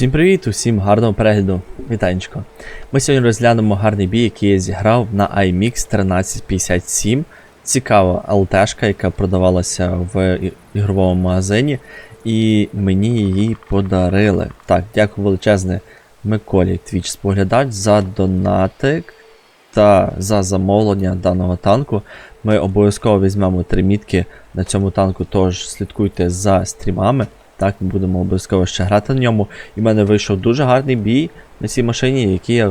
Всім привіт, усім гарного перегляду. Вітанечко. Ми сьогодні розглянемо гарний бій, який я зіграв на iMix 1357. Цікава ЛТшка, яка продавалася в ігровому магазині, і мені її подарили. Так, дякую величезне Миколі Twitch споглядач за донатик та за замовлення даного танку. Ми обов'язково візьмемо три мітки на цьому танку, тож слідкуйте за стрімами. Так, ми будемо обов'язково ще грати на ньому. І в мене вийшов дуже гарний бій на цій машині, який я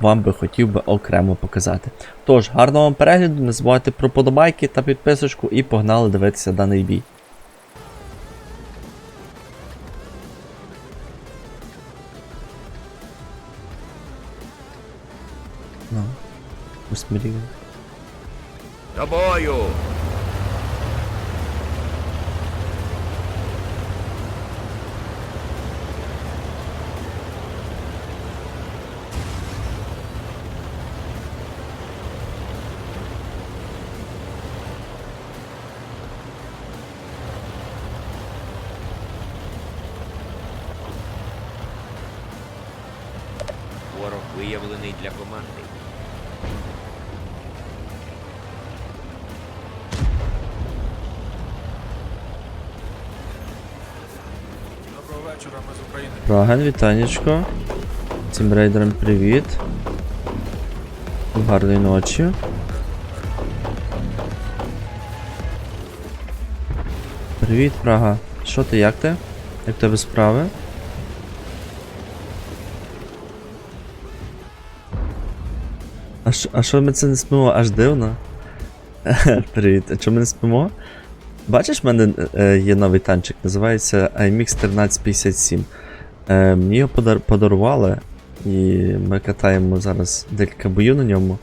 вам- би хотів би окремо показати. Тож, гарного вам перегляду, не забувайте про подобайки та підписочку і погнали дивитися даний бій. Ну, усмирів. Тобою! Виявлений для команди. Доброго вечора, ми з України. Праген, вітанечко. Цим рейдерам привіт. Гарної ночі. Привіт, Прага. Що ти, як ти? Як тебе справи? А що, а що ми це не спимо? Аж дивно. Привіт, а чому ми не спимо? Бачиш, в мене е, є новий танчик, називається IMX 1357. Е, мені його подар- подарували, і ми катаємо зараз декілька боїв на ньому.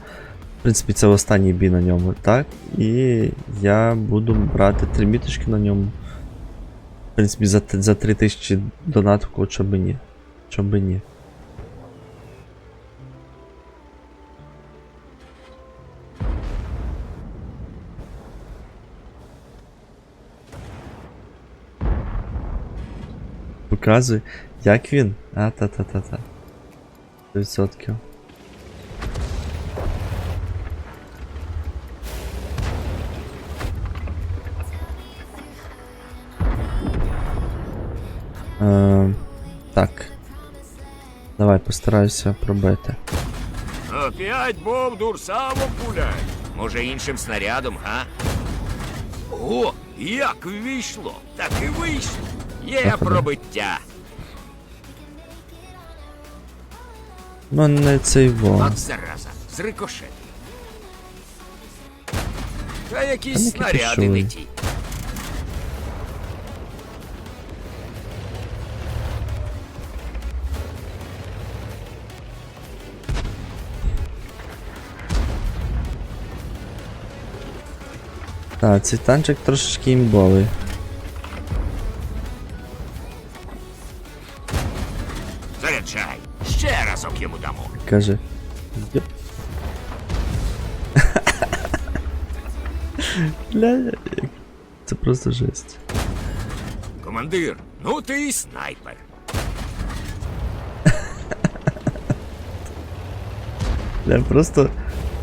В принципі, це останній бій на ньому, так? І я буду брати три міточки на ньому. В принципі, за, за 3000 донатку, чому би ні. Чому би ні. Показуй, як він? А, та-та-та-та. 100%. Е, так. Давай постараюся пробити. Опять бовдур самом пуляй. Може іншим снарядом, га? О, як вийшло, так і вийшло. Є пробиття. Ну, не цей во. От зараза, з рикошет. Та Та якісь не снаряди кипішуй. не ті. Так, цей танчик трошечки імбовий. Заряджай. Ще разок йому дамо. Каже. Бля, це просто жесть. Командир, ну ти і снайпер. Я просто.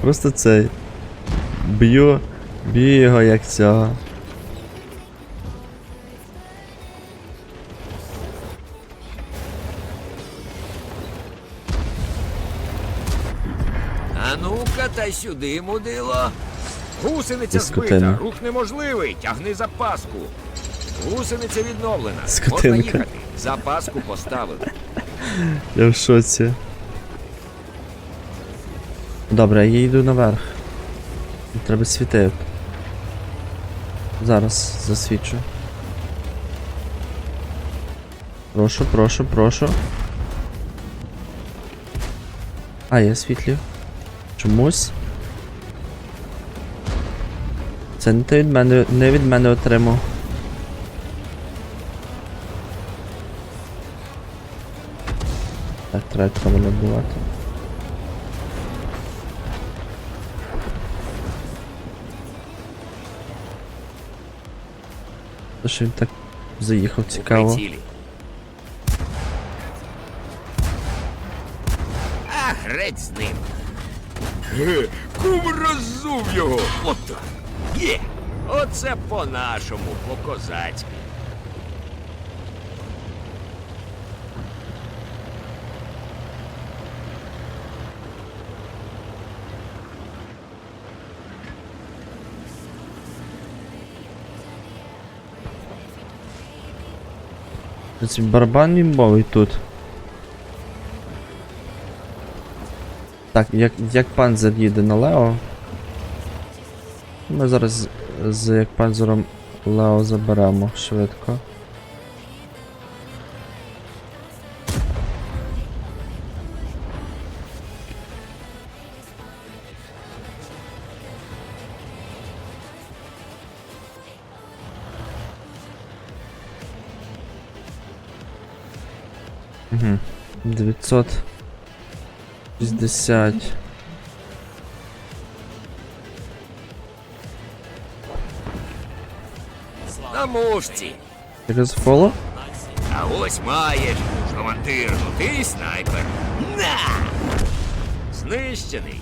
Просто цей. Б'ю. Б'ю його як цього. Та сюди, мудило. Гусениця скотина. збита, рух неможливий, тягни запаску. Гусениця відновлена. Можна Скотинка. їхати. Запаску поставили. Я в шоці. Добре, я йду наверх. Треба світити. Зараз засвічу. Прошу, прошу, прошу. А, я світлю. Чомусь. Це не ти від мене не від мене отримав. Так, треба треба набувати. То що він так заїхав цікаво. Та греть з ним. Ге, Кум роззув його. Отак. Є. Оце по-нашому, по-козацьки. Ці барабан імбовий тут. Так, як, як панзер їде на Лео. Ми зараз з, як панзером Лео заберемо швидко. Угу. 960. На мушці. Через фоло? А ось маєш, командир, ну ти снайпер. На! Знищений.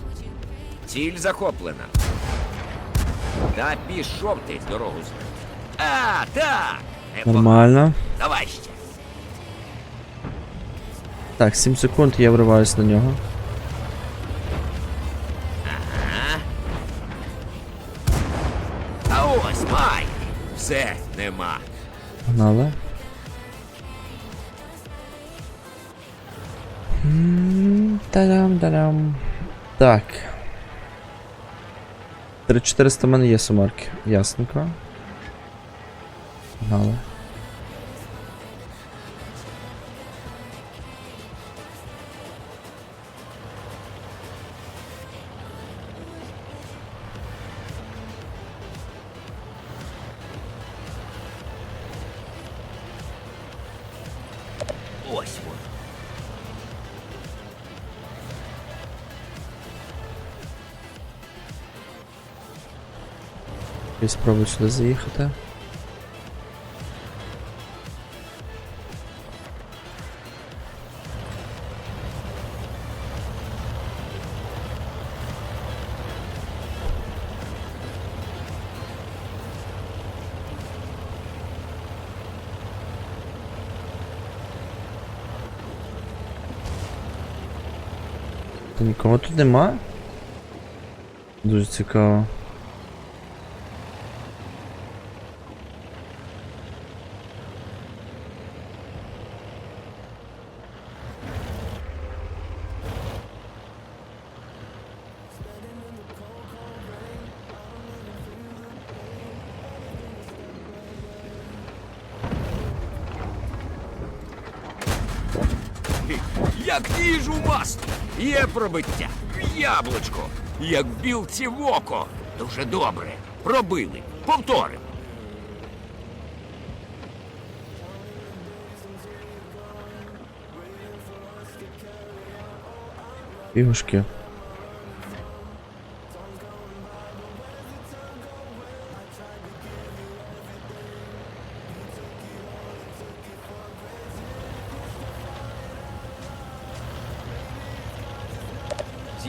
Ціль захоплена. Та пішов ти дорогу з. А, так! Непогано. Нормально. Давай ще. Так, 7 секунд, я вриваюсь на нього. Нема. Погнали. Та-дам-да-дам. Так. 3400 в мене є сумарки. Ясненько. Погнали. Я спробую сюди заїхати. Та нікого тут нема? Дуже цікаво. Як ніж у маслі. Є пробиття. Яблучко. Як білці в око. Дуже добре. Пробили. Повторимо. Ігушки.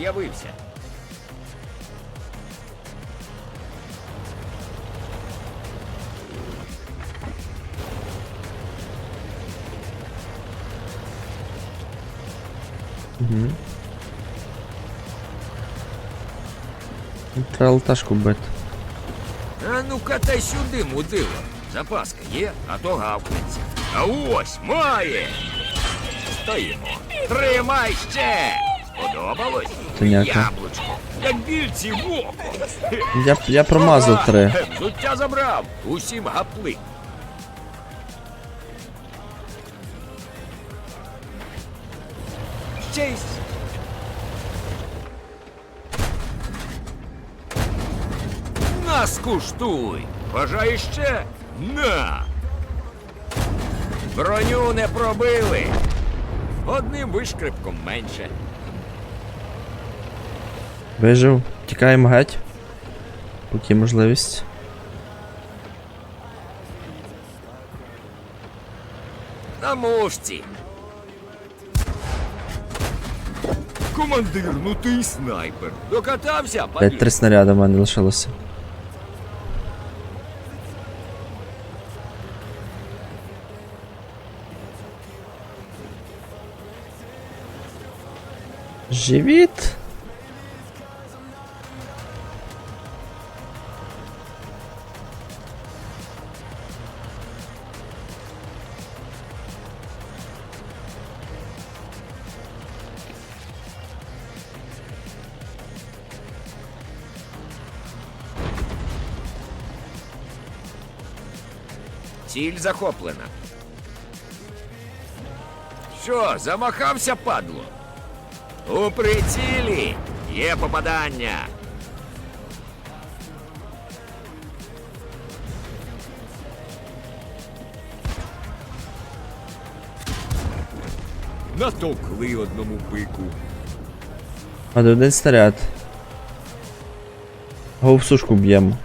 З'явився. Угу. Треба лташку бити. А ну-ка та сюди, мудило. Запаска є, а то гавкнеться. А ось має. Стоїмо. Тримай ще. Сподобалось? Яблучко. Як більці в око. Я, я промазав три. Взуття забрав. Усім гапли. Честь. На скуштуй. Бажаєш ще? На. Броню не пробили. Одним вишкрипком менше. Вижив. Тікаємо геть. Поки є можливість. На мушці. Командир, ну ти й снайпер. Докатався, Блять, три снаряди в мене лишилося. Живіт. Ціль захоплена. Що, замахався, падло? У прицілі є попадання. Натовкли одному бику. А де снаряд. Го в сушку б'ємо.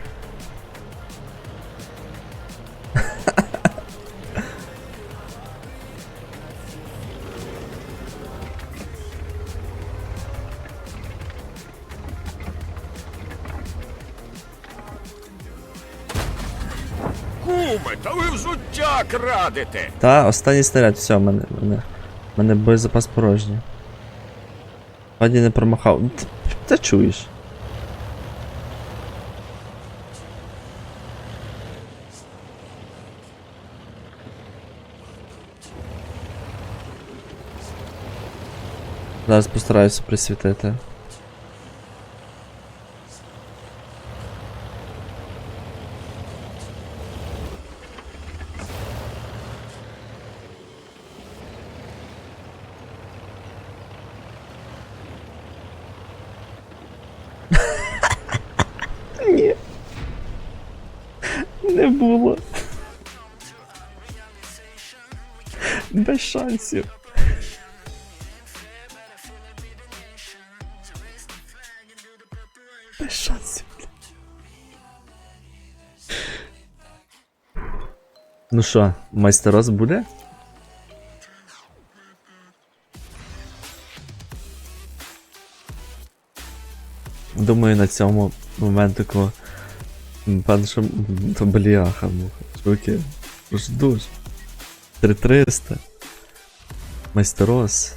Куме, та ви взуття крадете. Та, останній снаряд, все, мене, мене, мене боєзапас порожній. Ваді не промахав. Т- Та чуєш. Зараз постараюся присвітити. Ні. Не було. Без шансів. Без шансів. Ну що, майстерос буде? Думаю, на цьому моментику. Пан що м, то бляха, муха. Чуваки, жду ж. 3300. Майстерос.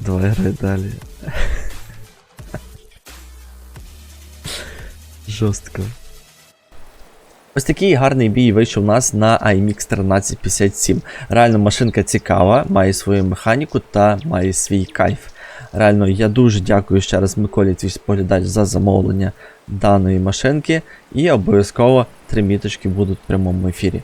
Давай грай далі. Жорстко. Ось такий гарний бій вийшов у нас на IMX 1357. Реально машинка цікава, має свою механіку та має свій кайф. Реально, я дуже дякую ще раз Миколі твій споглядач за замовлення даної машинки. І обов'язково три міточки будуть в прямому ефірі.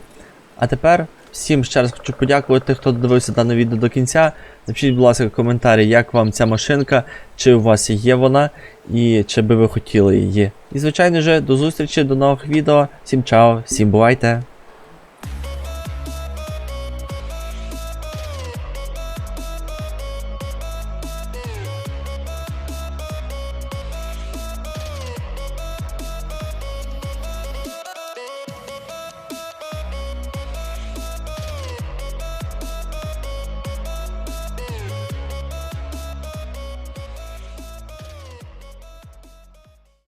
А тепер всім ще раз хочу подякувати, хто додивився дане відео до кінця. Напишіть, будь ласка, коментарі, як вам ця машинка, чи у вас є вона, і чи би ви хотіли її. І звичайно ж, до зустрічі, до нових відео. Всім чао, всім бувайте!